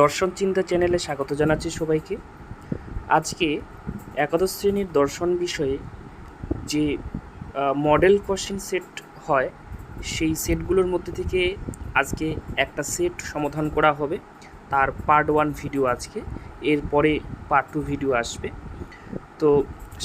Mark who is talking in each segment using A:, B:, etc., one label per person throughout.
A: দর্শন চিন্তা চ্যানেলে স্বাগত জানাচ্ছি সবাইকে। আজকে একাদশ শ্রেণির দর্শন বিষয়ে যে মডেল কোশ্চেন সেট হয়, সেই সেটগুলোর মধ্যে থেকে আজকে একটা সেট সমাধান করা হবে। তার পার্ট ওয়ান ভিডিও আজকে এরপরে পার্ট টু ভিডিও আসবে। তো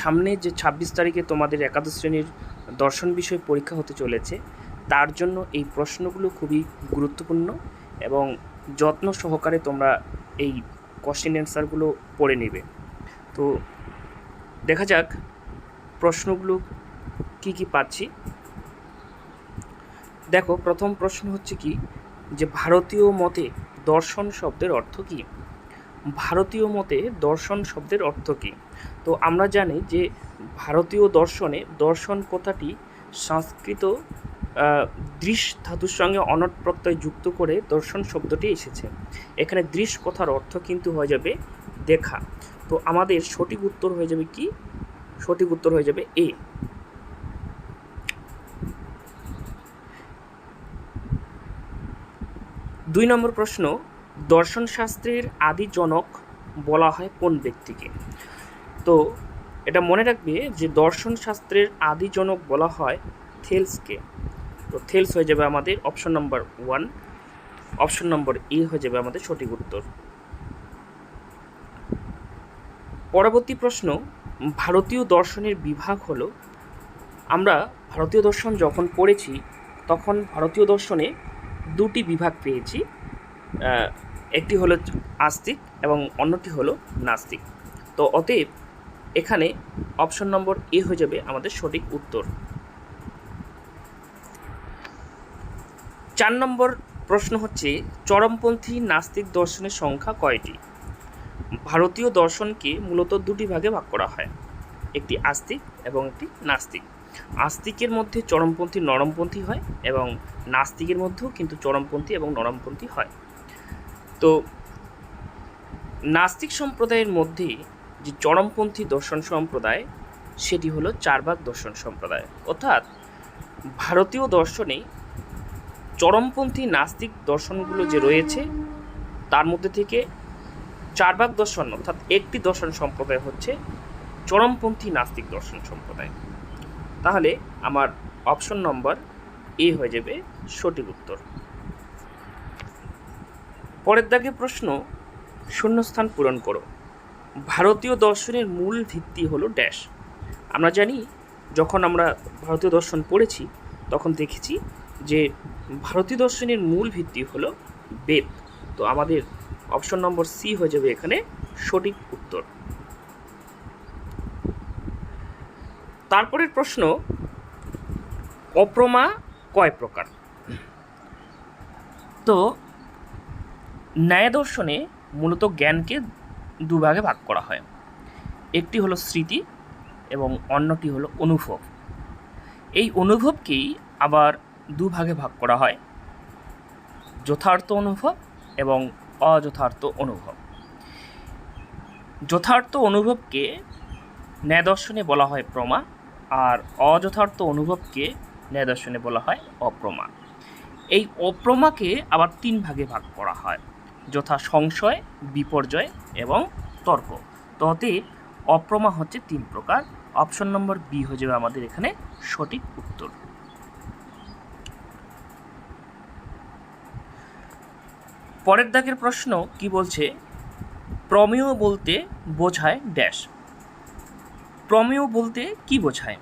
A: সামনে যে ছাব্বিশ তারিখে তোমাদের একাদশ শ্রেণির দর্শন বিষয়ে পরীক্ষা হতে চলেছে, তার জন্য এই প্রশ্নগুলো খুবই গুরুত্বপূর্ণ এবং যত্ন সহকারে তোমরা এই কোশ্চেন অ্যান্সারগুলো পড়ে নেবে। তো দেখা যাক প্রশ্নগুলো কি কি পাচ্ছি। দেখো, প্রথম প্রশ্ন হচ্ছে কি, যে ভারতীয় মতে দর্শন শব্দের অর্থ কী? ভারতীয় মতে দর্শন শব্দের অর্থ কী? তো আমরা জানি যে ভারতীয় দর্শনে দর্শন কথাটি সংস্কৃত দৃশ ধাতুর সঙ্গে অনট প্রত্যয় যুক্ত করে দর্শন শব্দটি এসেছে। এখানে দৃশ কথার অর্থ কিন্তু হয়ে যাবে দেখা। তো আমাদের সঠিক উত্তর হয়ে যাবে কি? সঠিক উত্তর হয়ে যাবে এ। দুই নম্বর প্রশ্ন দর্শন শাস্ত্রের আদি জনক বলা হয় কোন ব্যক্তিকে? তো এটা মনে রাখবে যে দর্শন শাস্ত্রের আদি জনক বলা হয় থেলসকে। তো থেলস হয়ে যাবে আমাদের option number one option number A হয়ে যাবে আমাদের সঠিক উত্তর। পরবর্তী প্রশ্ন, ভারতীয় দর্শনের বিভাগ হলো, আমরা ভারতীয় দর্শন যখন পড়েছি, তখন ভারতীয় দর্শনে দুটি বিভাগ পেয়েছি একটি হলো আস্তিক এবং অন্যটি হলো নাস্তিক। তো অতএব এখানে অপশন নম্বর এ হয়ে যাবে আমাদের সঠিক উত্তর। চার নম্বর প্রশ্ন হচ্ছে, চরমপন্থী নাস্তিক দর্শনের সংখ্যা কয়টি? ভারতীয় দর্শনকে মূলত দুটি ভাগে ভাগ করা হয়, একটি আস্তিক এবং একটি নাস্তিক। আস্তিকের মধ্যে চরমপন্থী, নরমপন্থী হয় এবং নাস্তিকের মধ্যেও কিন্তু চরমপন্থী এবং নরমপন্থী হয়। তো নাস্তিক সম্প্রদায়ের মধ্যে যে চরমপন্থী দর্শন সম্প্রদায়, সেটি হলো চারবাগ দর্শন সম্প্রদায়। অর্থাৎ ভারতীয় দর্শনে চরমপন্থী নাস্তিক দর্শনগুলো যে রয়েছে, তার মধ্যে থেকে চারবাগ দর্শন, অর্থাৎ একটি দর্শন সম্প্রদায় হচ্ছে চরমপন্থী নাস্তিক দর্শন সম্প্রদায়। তাহলে আমার অপশন নম্বর এ হয়ে যাবে সঠিক উত্তর। পরের দাগে প্রশ্ন, শূন্যস্থান পূরণ করো। ভারতীয় দর্শনের মূল ভিত্তি হলো ড্যাশ আমরা জানি, যখন আমরা ভারতীয় দর্শন পড়েছি, তখন দেখেছি যে ভারতীয় দর্শনের মূল ভিত্তি হলো বেদ। তো আমাদের অপশন নম্বর সি হয়ে যাবে এখানে সঠিক উত্তর। তারপরের প্রশ্ন, অপ্রমা কয় প্রকার? তো ন্যায় দর্শনে মূলত জ্ঞানকে দুভাগে ভাগ করা হয়। একটি হলো স্মৃতি এবং অন্যটি হলো অনুভব। এই অনুভবকেই আবার দুভাগে ভাগ করা হয়। যথার্থ অনুভব এবং অযথার্থ অনুভব। যথার্থ অনুভবকে ন্যায় দর্শনে বলা হয় প্রমা আর অযথার্থ অনুভবকে ন্যায় দর্শনে বলা হয় অপ্রমা। এই অপ্রমাকে আবার তিন ভাগে ভাগ করা হয়। যথা সংশয়, বিপর্যয় এবং তর্ক। তো অতএব অপ্রমা হচ্ছে তিন প্রকার। অপশন নম্বর বি হয়ে যাবে আমাদের এখানে সঠিক উত্তর। পরের দাগের প্রশ্ন কি বলছে? প্রমেয় বলতে বোঝায় ড্যাশ প্রমেয় বলতে কি বোঝায়?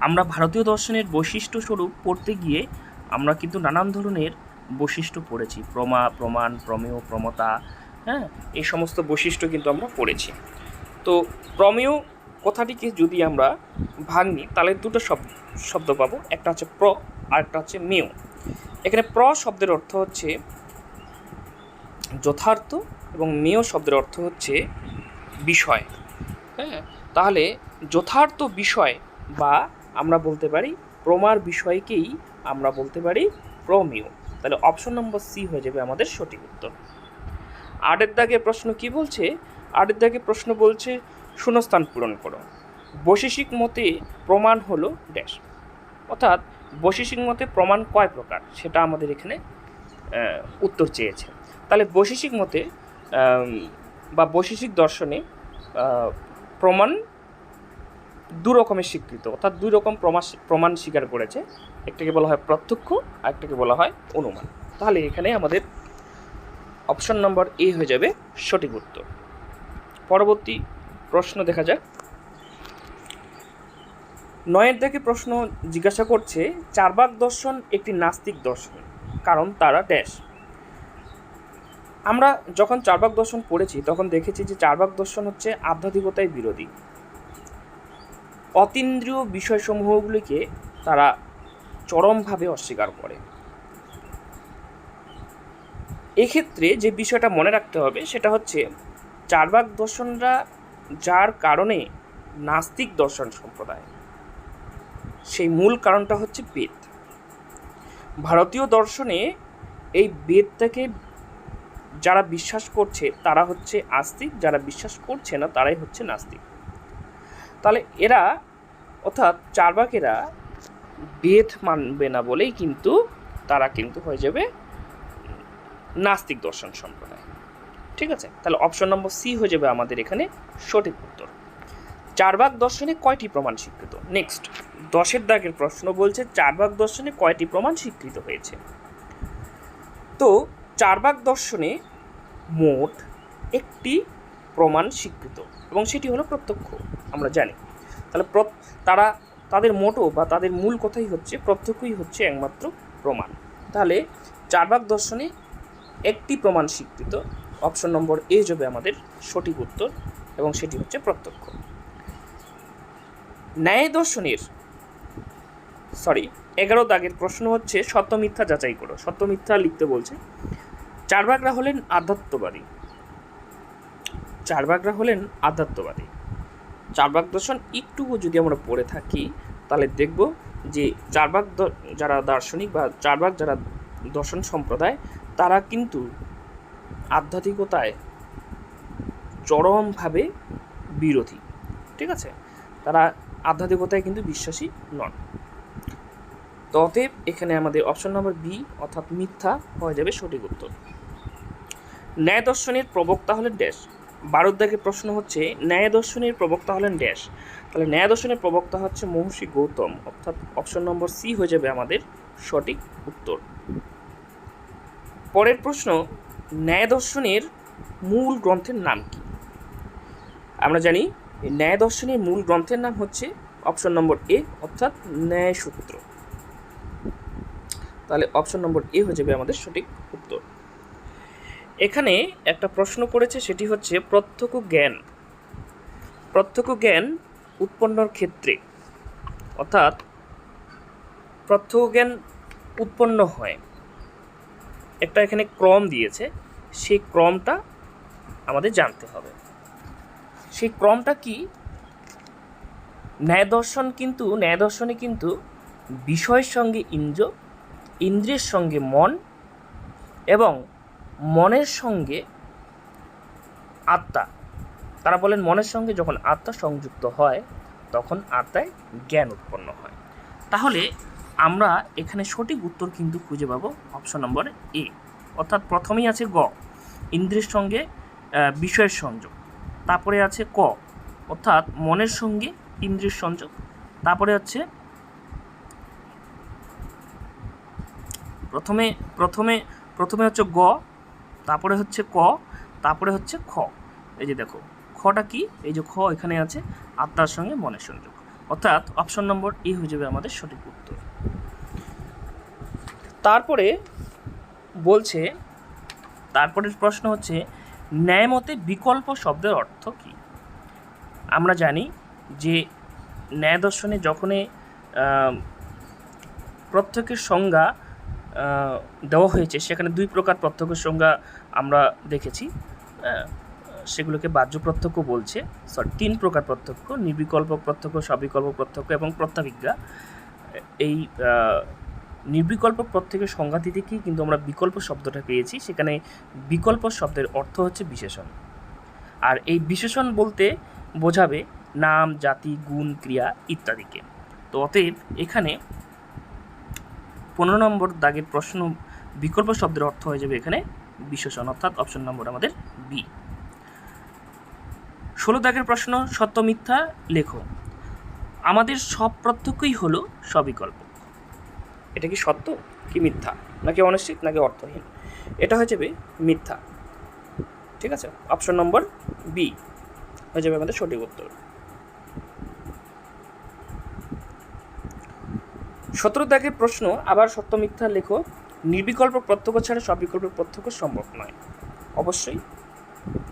A: আমরা ভারতীয় দর্শনের বৈশিষ্ট্য স্বরূপ পড়তে গিয়ে আমরা কিন্তু নানান ধরনের বৈশিষ্ট্য পড়েছি। প্রমা, প্রমাণ, প্রমেয়, প্রমতা হ্যাঁ? এই সমস্ত বৈশিষ্ট্য কিন্তু আমরা পড়েছি। তো প্রমেয় কথাটিকে যদি আমরা ভাগ নিই তাহলে দুটো শব্দ শব্দ পাবো। একটা হচ্ছে প্র আর একটা হচ্ছে মেয়। এখানে প্র শব্দের অর্থ হচ্ছে যথার্থ এবং মেয় শব্দের অর্থ হচ্ছে বিষয়। হ্যাঁ? তাহলে যথার্থ বিষয় বা আমরা বলতে পারি প্রমার বিষয়কেই আমরা বলতে পারি প্রমেয়। তাহলে অপশন নম্বর সি হয়ে যাবে আমাদের সঠিক উত্তর। আটের দাগে প্রশ্ন কি বলছে? আটের দাগে প্রশ্ন বলছে শূন্যস্থান পূরণ করো। বৈশেষিক মতে প্রমাণ হলো ড্যাশ। অর্থাৎ বৈশেষিক মতে প্রমাণ কয় প্রকার? সেটা আমাদের এখানে উত্তর চেয়েছে। তাহলে বৈশেষিক মতে বা বৈশেষিক দর্শনে প্রমাণ দু রকমের স্বীকৃত, অর্থাৎ দুই রকম প্রমাণ প্রমাণ স্বীকার করেছে। একটাকে বলা হয় প্রত্যক্ষ আর একটাকে বলা হয় অনুমান। তাহলে এখানে আমাদের অপশন নম্বর এ হয়ে যাবে সঠিক উত্তর। পরবর্তী প্রশ্ন দেখা যাক। নয়ের দেখে প্রশ্ন জিজ্ঞাসা করছে, চারবাক দর্শন একটি নাস্তিক দর্শন, কারণ তারা ড্যাশ। আমরা যখন চারবাক দর্শন পড়েছি, তখন দেখেছি যে চারবাক দর্শন হচ্ছে আধ্যাত্মিকতায় বিরোধী। অতীন্দ্রিয় বিষয়সমূহগুলিকে তারা চরমভাবে অস্বীকার করে। এক্ষেত্রে যে বিষয়টা মনে রাখতে হবে, সেটা হচ্ছে চারবাক দর্শনরা যার কারণে নাস্তিক দর্শন সম্প্রদায়, সেই মূল কারণটা হচ্ছে বেদ। ভারতীয় দর্শনে এই বেদটাকে যারা বিশ্বাস করছে তারা হচ্ছে আস্তিক, যারা বিশ্বাস করছে না তারাই হচ্ছে নাস্তিক। তাহলে এরা, অর্থাৎ চারবাকেরা বেদ মানবে না বলেই কিন্তু তারা কিন্তু হয়ে যাবে নাস্তিক দর্শন সম্প্রদায়। ঠিক আছে? তাহলে অপশন নম্বর সি হয়ে যাবে আমাদের এখানে সঠিক উত্তর। চারবাক দর্শনে কয়টি প্রমাণ স্বীকৃত? নেক্সট দশের দাগের প্রশ্ন বলছে, চারবাক দর্শনে কয়টি প্রমাণ স্বীকৃত হয়েছে? তো চারবাক দর্শনে মোট একটি প্রমাণ স্বীকৃত এবং সেটি হলো প্রত্যক্ষ, আমরা জানি। তাহলে তারা, তাদের মোটো বা তাদের মূল কথাই হচ্ছে, প্রত্যক্ষই হচ্ছে একমাত্র প্রমাণ। তাহলে চারবাক দর্শনে একটি প্রমাণ স্বীকৃত, অপশন নম্বর এ যাবে আমাদের সঠিক উত্তর এবং সেটি হচ্ছে প্রত্যক্ষ। ন্যায় দর্শনের, সরি, এগারো দাগের প্রশ্ন হচ্ছে, সত্য মিথ্যা যাচাই করো। সত্য মিথ্যা লিখতে বলছে চারবাকরা হলেন আধ্যাত্মবাদী। চারবাকরা হলেন আধ্যাত্মবাদী। চারবাক দর্শন একটু যদি আমরা পড়ে থাকি, তাহলে দেখব যে চারবাক দ- যারা দার্শনিক বা চারবাক যারা দর্শন সম্প্রদায়, তারা কিন্তু আধ্যাত্মিকতায় চরমভাবে বিরোধী, ঠিক আছে? তারা আধ্যাত্মিকতায় কিন্তু বিশ্বাসী নন। অতএব এখানে আমাদের অপশন নম্বর বি অর্থাৎ মিথ্যা হয়ে যাবে সঠিক উত্তর। ন্যায় দর্শনের প্রবক্তা হলেন ড্যাশ বারোদ্দাগের প্রশ্ন হচ্ছে ন্যায় দর্শনের প্রবক্তা হলেন ড্যাশ তাহলে ন্যায় দর্শনের প্রবক্তা হচ্ছে মহর্ষি গৌতম। অর্থাৎ অপশন নম্বর সি হয়ে যাবে আমাদের সঠিক উত্তর। পরের প্রশ্ন ন্যায় দর্শনের মূল গ্রন্থের নাম কি? আমরা জানি ন্যায় দর্শনের মূল গ্রন্থের নাম হচ্ছে অপশন নম্বর এ অর্থাৎ ন্যায় সূত্র তাহলে অপশন নম্বর এ হয়ে যাবে আমাদের সঠিক উত্তর। এখানে একটা প্রশ্ন করেছে, সেটি হচ্ছে প্রত্যক্ষ জ্ঞান। প্রত্যক্ষ জ্ঞান উৎপন্নর ক্ষেত্রে, অর্থাৎ প্রত্যক্ষ জ্ঞান উৎপন্ন হয়। একটা এখানে ক্রম দিয়েছে, সেই ক্রমটা আমাদের জানতে হবে। সেই ক্রমটা কি? ন্যায় দর্শন কিন্তু, ন্যায় দর্শনে কিন্তু বিষয়ের সঙ্গে ইন্দ্র ইন্দ্রিয়ের সঙ্গে মন এবং মনের সঙ্গে আত্মা, তারা বলেন মনের সঙ্গে যখন আত্মা সংযুক্ত হয়, তখন আত্মায় জ্ঞান উৎপন্ন হয়। তাহলে আমরা এখানে সঠিক উত্তর কিন্তু খুঁজে পাবো অপশন নম্বর এ অর্থাৎ প্রথমেই আছে গ, ইন্দ্রিয়ের সঙ্গে বিষয়ের সংযোগ। তারপরে আছে ক, অর্থাৎ মনের সঙ্গে ইন্দ্রিয়ের সংযোগ। তারপরে হচ্ছে প্রথমে প্রথমে প্রথমে হচ্ছে গ তারপরে হচ্ছে ক, তারপরে হচ্ছে খ। এই যে দেখো, খটা কি? এই যে খ এখানে আছে, আত্মার সঙ্গে মনের সংযোগ। অর্থাৎ অপশন নম্বর এ হয়ে যাবে আমাদের সঠিক উত্তর। তারপরে বলছে, তারপরের প্রশ্ন হচ্ছে, ন্যায়মতে বিকল্প শব্দের অর্থ কী? আমরা জানি যে ন্যায় দর্শনে যখনই প্রত্যেকের সংজ্ঞা দেওয়া হয়েছে, সেখানে দুই প্রকার প্রত্যক্ষের সংজ্ঞা আমরা দেখেছি। সেগুলোকে বাহ্য প্রত্যক্ষ বলছে সরি তিন প্রকার প্রত্যক্ষ, নির্বিকল্প প্রত্যক্ষ, সবিকল্প প্রত্যক্ষ এবং প্রত্যাবিজ্ঞা। এই নির্বিকল্প প্রত্যেকের সংজ্ঞা দিতে কি কিন্তু আমরা বিকল্প শব্দটা পেয়েছি, সেখানে বিকল্প শব্দের অর্থ হচ্ছে বিশেষণ। আর এই বিশেষণ বলতে বোঝাবে নাম, জাতি, গুণ, ক্রিয়া ইত্যাদিকে। তো অতএব এখানে পনেরো নম্বর দাগের প্রশ্ন, বিকল্প শব্দের অর্থ হয়ে যাবে এখানে বিশেষণ, অর্থাৎ অপশন নম্বর আমাদের বি ষোলো দাগের প্রশ্ন, সত্য, মিথ্যা, লেখো। আমাদের সব প্রত্যক্ষই হলো সবিকল্প। এটা কি সত্য কি মিথ্যা? নাকি অনিশ্চিত, নাকি অর্থহীন? এটা হয়ে যাবে মিথ্যা। ঠিক আছে? অপশন নম্বর বি হয়ে যাবে আমাদের সঠিক উত্তর। সতেরো দাগের প্রশ্ন, আবার সত্য মিথ্যা লেখো, নির্বিকল্প প্রত্যক্ষ ছাড়া সব বিকল্প প্রত্যক্ষ সম্ভব নয়। অবশ্যই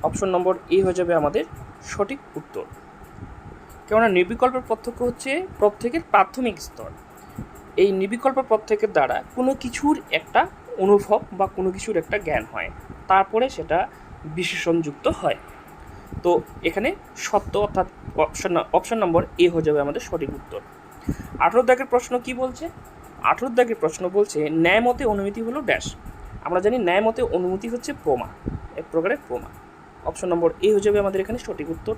A: অপশন নম্বর এ হয়ে যাবে আমাদের সঠিক উত্তর। কেননা নির্বিকল্প প্রত্যক্ষ হচ্ছে প্রত্যেকের প্রাথমিক স্তর। এই নির্বিকল্প প্রত্যেকের দ্বারা কোনো কিছুর একটা অনুভব বা কোনো কিছুর একটা জ্ঞান হয়। তারপরে সেটা বিশেষণযুক্ত হয়। তো এখানে সত্য অর্থাৎ অপশন অপশন নম্বর এ হয়ে যাবে আমাদের সঠিক উত্তর। আঠেরো দাগের প্রশ্ন কি বলছে? আঠেরো দাগের প্রশ্ন বলছে, ন্যায় মতে অনুমতি হলো ড্যাশ আমরা জানি ন্যায় মতে অনুমতি হচ্ছে প্রমা এক প্রকারের প্রমা অপশন নম্বর এ হয়ে যাবে আমাদের এখানে সঠিক উত্তর।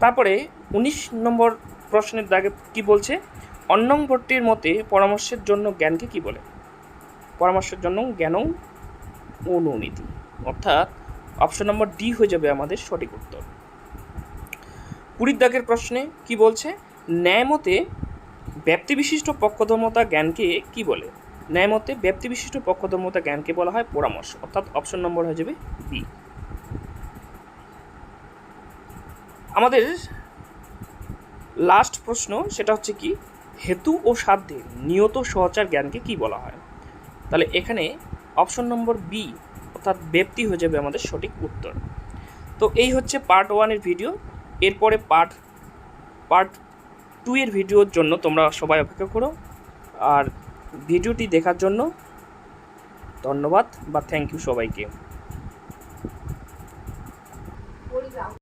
A: তারপরে উনিশ নম্বর প্রশ্নের দাগে কি বলছে? অন্নং ভট্টের মতে পরামর্শের জন্য জ্ঞানকে কি বলে? পরামর্শের জন্য জ্ঞানং অনুনীতি। অর্থাৎ অপশন নম্বর ডি হয়ে যাবে আমাদের সঠিক উত্তর। কুড়ির দাগের প্রশ্নে কি বলছে? ন্যায়মতে ব্যক্তিবিশিষ্ট পক্ষধর্মতা জ্ঞানকে কি বলে? ন্যায়মতে ব্যক্তিবিশিষ্ট পক্ষধর্মতা জ্ঞানকে বলা হয় পরামর্শ, অর্থাৎ অপশন নম্বর হয়ে যাবে বি আমাদের লাস্ট প্রশ্ন, সেটা হচ্ছে কি? হেতু ও সাধ্যে নিয়ত সহচার জ্ঞানকে কি বলা হয়? তাহলে এখানে অপশন নম্বর বি অর্থাৎ ব্যক্তি হয়ে যাবে আমাদের সঠিক উত্তর। তো এই হচ্ছে পার্ট ওয়ানের ভিডিও এরপরে পার্ট পার্ট টু এর ভিডিওর জন্য তোমরা সবাই অপেক্ষা করো। আর ভিডিওটি দেখার জন্য ধন্যবাদ বা থ্যাংক ইউ সবাইকে।